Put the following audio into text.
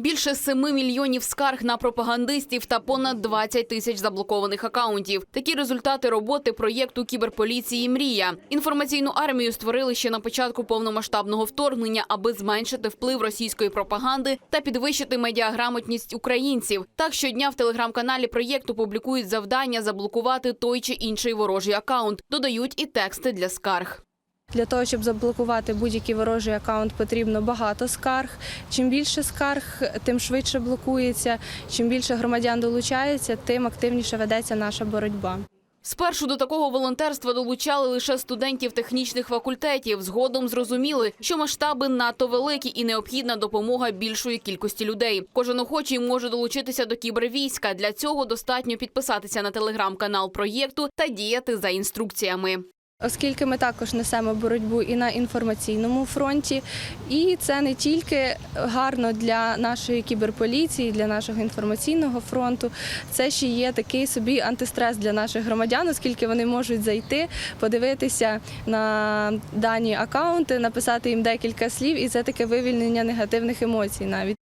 Більше 7 мільйонів скарг на пропагандистів та понад 20 тисяч заблокованих акаунтів. Такі результати роботи проєкту кіберполіції Мрія. Інформаційну армію створили ще на початку повномасштабного вторгнення, аби зменшити вплив російської пропаганди та підвищити медіаграмотність українців. Так щодня в телеграм-каналі проєкту публікують завдання заблокувати той чи інший ворожий акаунт. Додають і тексти для скарг. Для того, щоб заблокувати будь-який ворожий акаунт, потрібно багато скарг. Чим більше скарг, тим швидше блокується. Чим більше громадян долучається, тим активніше ведеться наша боротьба. Спершу до такого волонтерства долучали лише студентів технічних факультетів. Згодом зрозуміли, що масштаби надто великі і необхідна допомога більшої кількості людей. Кожен охочий може долучитися до кібервійська. Для цього достатньо підписатися на телеграм-канал проєкту та діяти за інструкціями. Оскільки ми також несемо боротьбу і на інформаційному фронті, і це не тільки гарно для нашої кіберполіції, для нашого інформаційного фронту, це ще є такий собі антистрес для наших громадян, оскільки вони можуть зайти, подивитися на дані акаунти, написати їм декілька слів, і це таке вивільнення негативних емоцій навіть.